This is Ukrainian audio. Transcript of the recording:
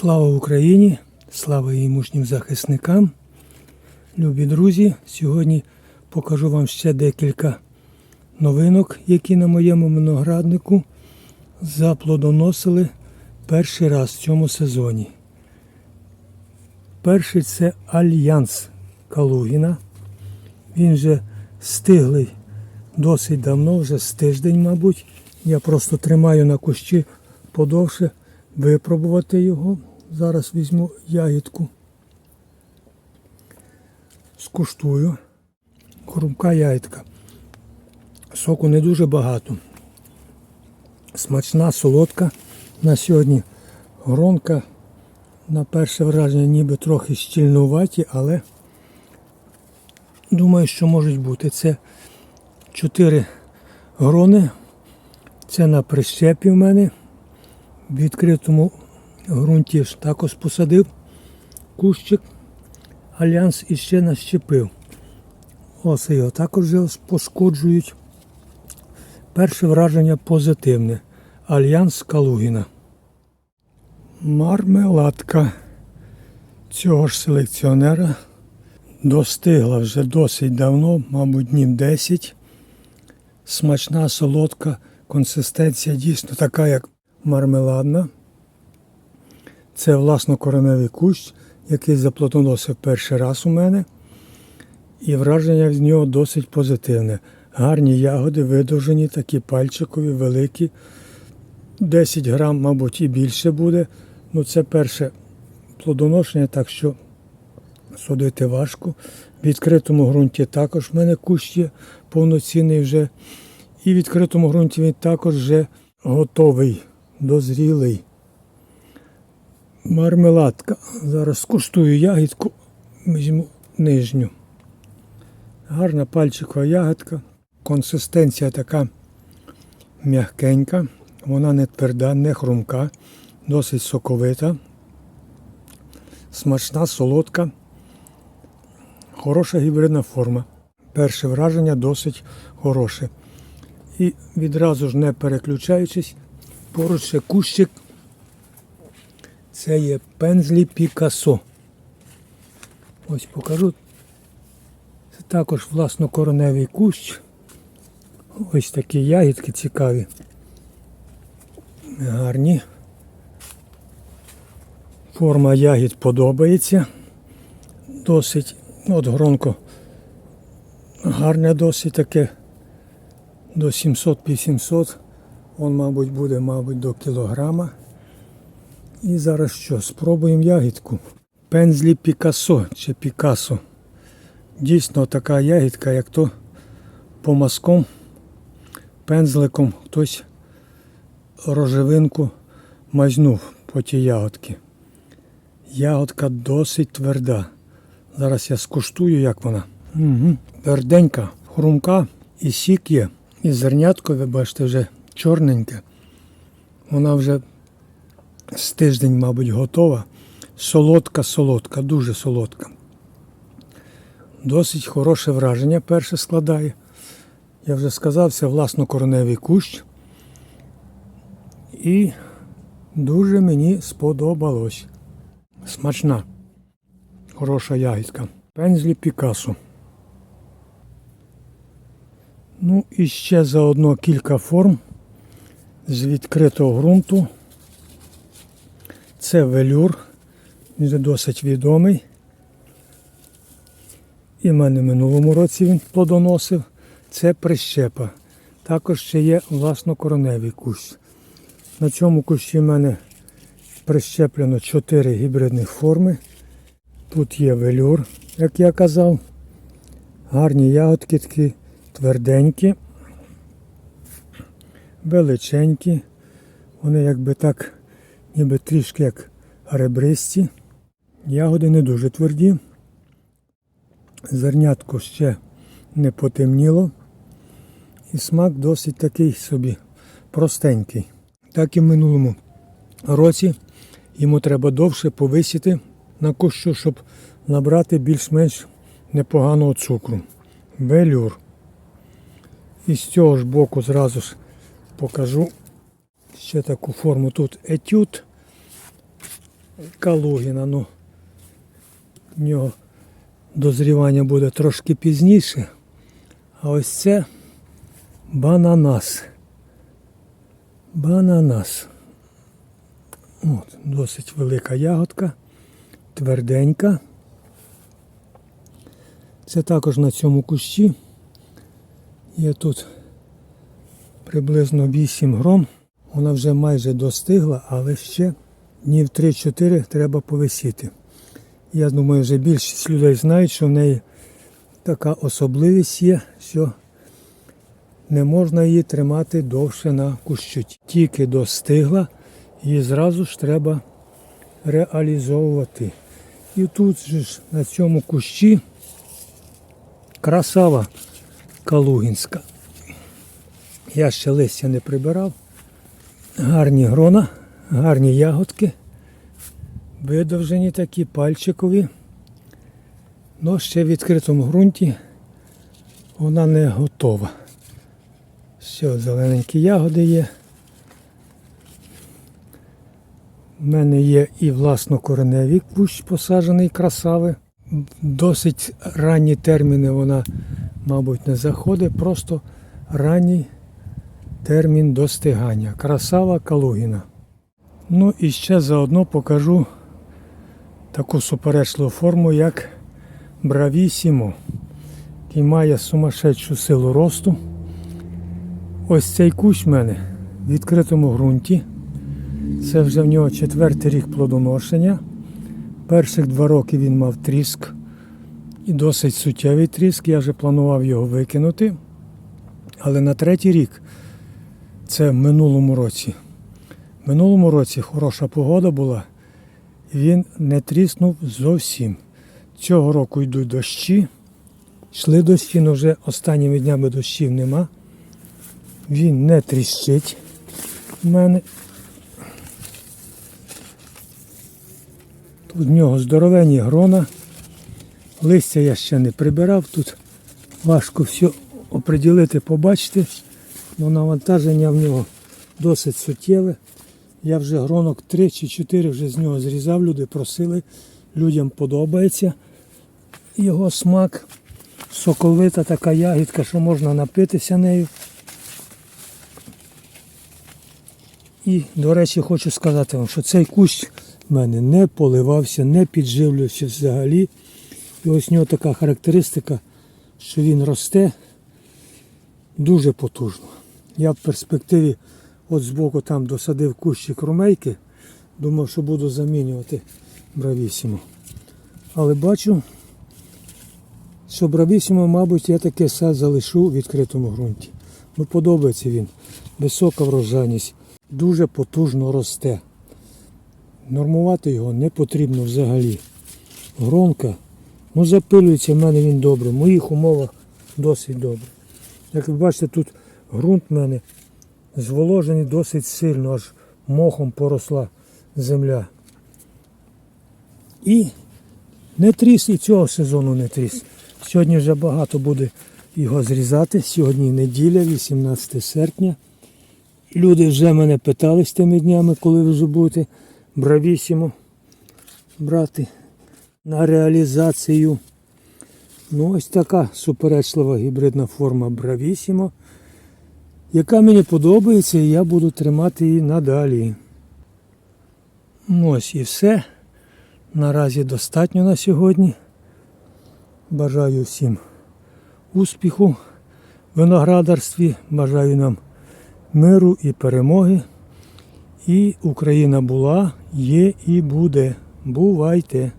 Слава Україні! Слава її мужнім захисникам! Любі друзі! Сьогодні покажу вам ще декілька новинок, які на моєму винограднику заплодоносили перший раз в цьому сезоні. Перший це Альянс Калугіна. Він вже стиглий досить давно, вже з тиждень, мабуть. Я просто тримаю на кущі подовше випробувати його. Зараз візьму ягідку. Скуштую. Хрумка ягідка. Соку не дуже багато. Смачна, солодка. На сьогодні гронка. На перше враження ніби трохи щільнуваті, але думаю, що можуть бути. Це чотири грони. Це на прищепі в мене. В відкритому ґрунті ж також посадив кущик. Альянс іще нащепив. Ось його також пошкоджують. Перше враження позитивне. Альянс Калугіна. Мармеладка цього ж селекціонера достигла вже досить давно, мабуть, днів 10. Смачна, солодка, консистенція дійсно така, як мармеладна. Це власнокореневий кущ, який заплодоносив перший раз у мене. І враження з нього досить позитивне. Гарні ягоди, видовжені, такі пальчикові, великі. 10 грам, мабуть, і більше буде. Ну, це перше плодоношення, так що судити важко. В відкритому ґрунті також в мене кущ є повноцінний вже. І в відкритому ґрунті він також вже готовий, дозрілий. Мармеладка. Зараз скуштую ягідку, візьму нижню. Гарна пальчикова ягодка. Консистенція така м'якенька, вона не тверда, не хрумка, досить соковита, смачна, солодка, хороша гібридна форма. Перше враження досить хороше. І відразу ж не переключаючись, поруч ще кущик. Це є пензлі Пікасо. Ось покажу. Це також власнокореневий кущ. Ось такі ягідки цікаві. Гарні. Форма ягід подобається. Досить, от гронко гарне досить таке до 700-800. Он, мабуть, буде, мабуть, до кілограма. І зараз що? Спробуємо ягідку. Пензлі Пікасо чи Пікасо. Дійсно така ягідка, як то по мазком, пензликом хтось рожевинку мазнув по тій ягодці. Ягодка досить тверда. Зараз я скуштую, як вона. Угу. Тверденька, хрумка і сік є. І зернятко, ви бачите, вже чорненьке. Вона вже з тиждень, мабуть, готова. Солодка, солодка, дуже солодка. Досить хороше враження перше складає. Я вже сказав, це власнокореневий кущ. І дуже мені сподобалось. Смачна, хороша ягідка. Пензлі Пікасо. Ну і ще заодно кілька форм з відкритого ґрунту. Це велюр, він досить відомий. І в мене в минулому році він плодоносив. Це прищепа. Також ще є власнокореневий кущ. На цьому кущі в мене прищеплено 4 гібридних форми. Тут є велюр, як я казав. Гарні ягодки такі тверденькі, величенькі. Вони якби так, ніби трішки як ребристі. Ягоди не дуже тверді. Зернятко ще не потемніло. І смак досить такий собі простенький. Так і в минулому році йому треба довше повисіти на кущу, щоб набрати більш-менш непоганого цукру. Велюр. І з цього ж боку зразу ж покажу ще таку форму. Тут етюд. Калугіна. Ну, в нього дозрівання буде трошки пізніше. А ось це бананас. Бананас. От, досить велика ягодка, тверденька. Це також на цьому кущі. Є тут приблизно 8 грон. Вона вже майже достигла, але ще днів 3-4 треба повисіти. Я думаю, вже більшість людей знають, що в неї така особливість є, що не можна її тримати довше на кущу. Тільки достигла, її зразу ж треба реалізовувати. І тут же ж на цьому кущі красава калугінська. Я ще листя не прибирав. Гарні грона, гарні ягодки. Видовжені такі, пальчикові. Но ще в відкритому ґрунті вона не готова. Ще зелененькі ягоди є. У мене є і власно кореневий кущ посаджений красави. Досить ранні терміни вона, мабуть, не заходить, просто ранній термін достигання. Красава Калугіна. Ну і ще заодно покажу таку суперечливу форму, як Бравісімо, який має сумасшедшу силу росту. Ось цей кущ в мене в відкритому ґрунті. Це вже в нього четвертий рік плодоношення. Перших два роки він мав тріск і досить суттєвий тріск. Я вже планував його викинути. Але на третій рік, це в минулому році. В минулому році хороша погода була, він не тріснув зовсім. Цього року йдуть дощі. Йшли дощі, але вже останніми днями дощів нема. Він не тріщить в мене. Тут в нього здоровенні грона. Листя я ще не прибирав. Тут важко все оприділити, побачити. Але навантаження в нього досить суттєве. Я вже гронок 3 чи 4 вже з нього зрізав, люди просили. Людям подобається його смак. Соковита така ягідка, що можна напитися нею. І, до речі, хочу сказати вам, що цей кущ в мене не поливався, не підживлювався взагалі. І ось у нього така характеристика, що він росте дуже потужно. Я в перспективі от збоку там досадив кущик румейки, думав, що буду замінювати бравісіму. Але бачу, що бравісіму, мабуть, я таке сад залишу у відкритому ґрунті. Ну, подобається він. Висока врожайність, дуже потужно росте. Нормувати його не потрібно взагалі. Гронка, ну запилюється в мене він добре. В моїх умовах досить добре. Як ви бачите, тут ґрунт в мене зволожений досить сильно, аж мохом поросла земля. І не тріс і цього сезону не тріс. Сьогодні вже багато буде його зрізати. Сьогодні неділя, 18 серпня. Люди вже мене питались тими днями, коли ви вже будете бравісімо брати на реалізацію. Ну ось така суперечлива гібридна форма бравісімо, яка мені подобається і я буду тримати її надалі. Ось і все. Наразі достатньо на сьогодні. Бажаю всім успіху в виноградарстві. Бажаю нам миру і перемоги. І Україна була, є і буде. Бувайте!